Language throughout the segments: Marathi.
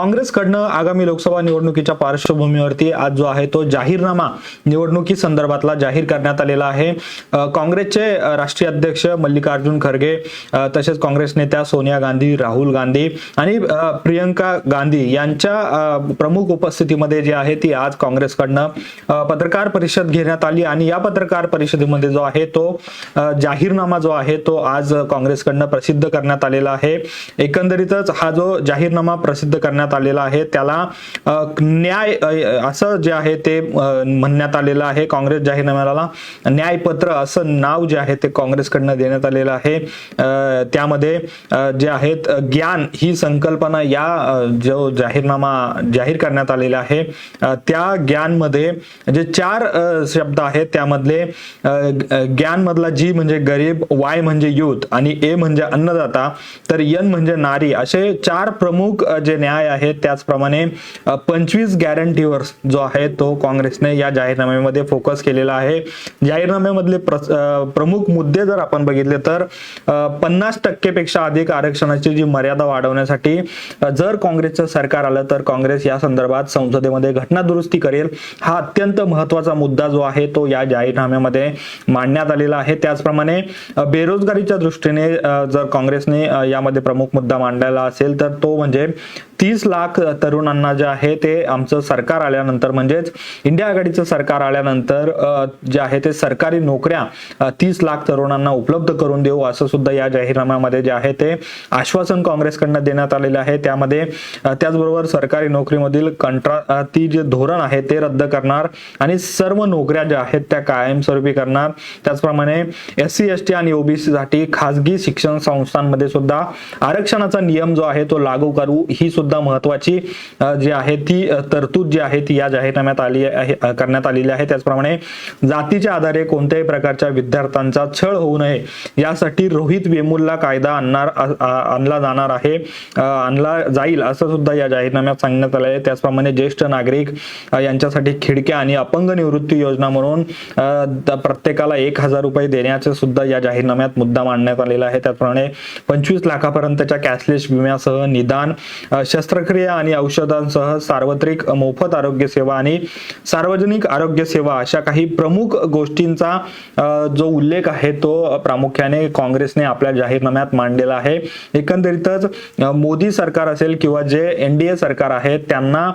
काँग्रेसकडनं आगामी लोकसभा निवडणुकीच्या पार्श्वभूमीवरती आज जो आहे तो जाहीरनामा निवडणुकी संदर्भातला जाहीर करण्यात आलेला आहे. काँग्रेसचे राष्ट्रीय अध्यक्ष मल्लिकार्जुन खरगे तसेच काँग्रेस नेत्या सोनिया गांधी राहुल गांधी आणि प्रियंका गांधी यांच्या प्रमुख उपस्थितीमध्ये जी आहे ती आज काँग्रेसकडनं पत्रकार परिषद घेण्यात आली आणि या पत्रकार परिषदेमध्ये जो आहे तो जाहीरनामा जो आहे तो आज काँग्रेसकडनं प्रसिद्ध करण्यात आलेला आहे. एकंदरीतच हा जो जाहीरनामा प्रसिद्ध करण्यात आलेला आहे. त्याला न्याय असं जे आहे ते म्हणण्यात आलेलं आहे काँग्रेस जाहीरनाम्याला. न्यायपत्र असं नाव जे आहे ते काँग्रेसकडनं देण्यात आलेलं आहे. त्यामध्ये जे आहेत ज्ञान ही संकल्पना या जो जाहीरनामा जाहीर करण्यात आलेला आहे. त्या ज्ञानमध्ये जे चार शब्द आहेत त्यामधले ज्ञानमधला ज्ञान मधला जी म्हणजे गरीब वाय म्हणजे युथ आणि ए म्हणजे अन्नदाता तर यन म्हणजे नारी असे चार प्रमुख जे न्याय आहेत त्याचप्रमाणे पंचवीस गॅरंटीवर जो आहे तो काँग्रेसने या जाहीरनाम्यामध्ये फोकस केलेला आहे. जाहीरनाम्यामधले प्र- प्रमुख मुद्दे जर आपण बघितले तर पन्नास टक्केपेक्षा अधिक आरक्षणाची जी मर्यादा वाढवण्यासाठी जर काँग्रेसचं सरकार आलं तर काँग्रेस या संदर्भात संसदेमध्ये घटना दुरुस्ती करेल. हा अत्यंत महत्त्वाचा मुद्दा जो आहे तो या जाहीरनाम्यामध्ये मांडण्यात आलेला आहे. त्याचप्रमाणे बेरोजगारीच्या दृष्टीने जर काँग्रेसने यामध्ये प्रमुख मुद्दा मांडलेला असेल तर तो म्हणजे तीस लाख तरुणांना जे आहे ते आमचं सरकार आल्यानंतर म्हणजेच इंडिया आघाडीचं सरकार आल्यानंतर जे आहे ते सरकारी नोकऱ्या तीस लाख तरुणांना उपलब्ध करून देऊ असं सुद्धा या जाहीरनाम्यामध्ये जे आहे ते आश्वासन काँग्रेसकडनं देण्यात आलेलं आहे. त्यामध्ये त्याचबरोबर सरकारी नोकरीमधील कंट्रा ती जे धोरण आहे ते रद्द करणार आणि सर्व नोकऱ्या ज्या आहेत त्या कायमस्वरूपी करणार. त्याचप्रमाणे एस सी एस टी आणि ओबीसी साठी खासगी शिक्षण संस्थांमध्ये सुद्धा आरक्षणाचा नियम जो आहे तो लागू करू ही सुद्धा महत्वाची जी आहे ती तरतूद जी आहे ती या जाहीरनाम्यात आली आहे करण्यात आलेली आहे. त्याचप्रमाणे जातीच्या आधारे कोणत्याही प्रकारच्या विद्यार्थ्यांचा छळ होऊ नये यासाठी रोहित वेमुल्ला कायदा आणणार आणला जाणार आहे आणला जाईल असं सुद्धा या जाहीरनाम्यात सांगण्यात आलं आहे. त्याचप्रमाणे ज्येष्ठ नागरिक यांच्यासाठी खिडक्या आणि अपंग निवृत्ती योजना म्हणून प्रत्येकाला एक हजार रुपये देण्याचे सुद्धा या जाहीरनाम्यात मुद्दा मांडण्यात आलेला आहे. त्याचप्रमाणे पंचवीस लाखापर्यंतच्या कॅशलेस विम्यासह निदान शस्त्र शस्त्रक्रिया आणि औषधांसह सार्वत्रिक मोफत आरोग्य सेवा आणि सार्वजनिक आरोग्य सेवा अशा काही प्रमुख गोष्टींचा जो उल्लेख आहे तो प्रामुख्याने काँग्रेसने आपल्या जाहीरनाम्यात मांडलेला आहे. एकंदरीतच मोदी सरकार असेल किंवा जे एनडीए सरकार आहे त्यांना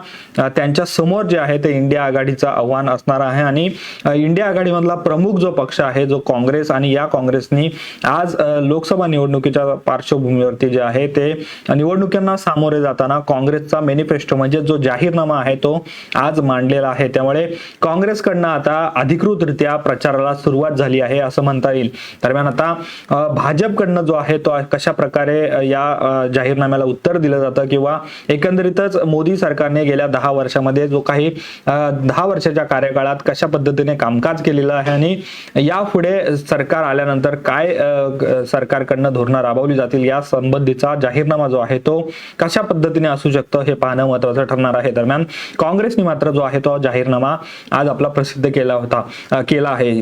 त्यांच्यासमोर जे आहे ते इंडिया आघाडीचं आव्हान असणार आहे आणि इंडिया आघाडीमधला प्रमुख जो पक्ष आहे जो काँग्रेस आणि या काँग्रेसनी आज लोकसभा निवडणुकीच्या पार्श्वभूमीवरती जे आहे ते निवडणुकींना सामोरे जाताना काँग्रेसचा मेनिफेस्टो म्हणजे जो जाहीरनामा आहे तो आज मांडलेला आहे. त्यामुळे काँग्रेसकडनं आता अधिकृतरित्या प्रचाराला सुरुवात झाली आहे असं म्हणता येईल. दरम्यान आता भाजपकडनं जो आहे तो कशा प्रकारे या जाहीरनाम्याला उत्तर दिलं जातं किंवा एकंदरीतच मोदी सरकारने गेल्या दहा वर्षामध्ये जो काही दहा वर्षाच्या कार्यकाळात कशा पद्धतीने कामकाज केलेलं आहे आणि यापुढे सरकार आल्यानंतर काय सरकारकडनं धोरणं राबवली जातील या संबंधीचा जाहीरनामा जो आहे तो कशा पद्धतीने असू शकतो हे पाहणं महत्वाचं ठरणार आहे. दरम्यान काँग्रेसने मात्र जो आहे तो जाहीरनामा आज आपला प्रसिद्ध केला होता केला आहे.